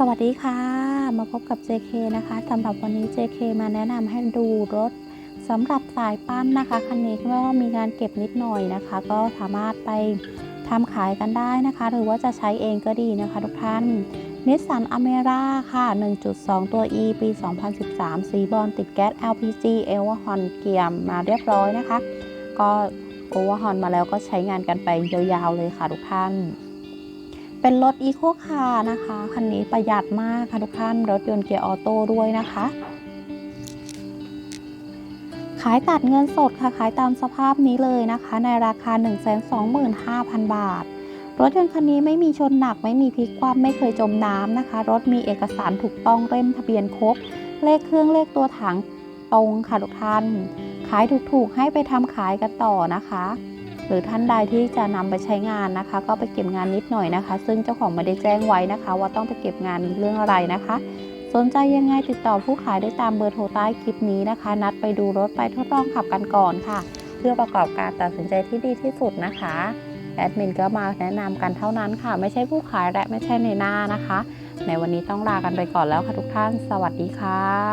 สวัสดีค่ะ มาพบกับ JK นะคะสำหรับวันนี้ JK มาแนะนำให้ดูรถสำหรับสายปั้นนะคะคันนี้ก็มีงานเก็บนิดหน่อยนะคะ ก็สามารถไปทำขายกันได้นะคะ หรือว่าจะใช้เองก็ดีนะคะทุกท่านนิสสันอเมร่าค่ะ 1.2 ตัว E ปี 2013 สีบอลติดแก๊ส LPG เอเวอฮอนเกียมมาเรียบร้อยนะคะ ก็โอเวอร์ฮอนมาแล้วก็ใช้งานกันไปยาวๆเลยค่ะทุกท่าน เป็นรถอีโคคาร์นะคะ คันนี้ประหยัดมากค่ะทุกท่าน รถยนต์เกียร์ออโต้ด้วยนะคะ ขายตัดเงินสดค่ะ ขายตามสภาพนี้เลยนะคะ ในราคา 125,000 บาท รถยนต์คันนี้ไม่มีชนหนัก ไม่มีพลิกคว่ำไม่เคยจมน้ำนะคะ รถมีเอกสารถูกต้องเล่มทะเบียนครบ เลขเครื่องเลขตัวถังตรงค่ะทุกท่าน ขายถูกๆให้ไปทำขายกันต่อนะคะ หรือท่านใดที่จะนำไปใช้งานนะคะ ก็ไปเก็บงานนิดหน่อยนะคะ ซึ่งเจ้าของไม่ได้แจ้งไว้นะคะ ว่าต้องไปเก็บงานเรื่องอะไรนะคะ สนใจยังไงติดต่อผู้ขายได้ตามเบอร์โทรใต้คลิปนี้นะคะ นัดไปดูรถไปทดลองขับกันก่อนค่ะ เพื่อประกอบการตัดสินใจที่ดีที่สุดนะคะแอดมินก็มาแนะนำกันเท่านั้นค่ะ ไม่ใช่ผู้ขายและไม่ใช่ในหน้านะคะ ในวันนี้ต้องลากันไปก่อนแล้วค่ะทุกท่าน สวัสดีค่ะ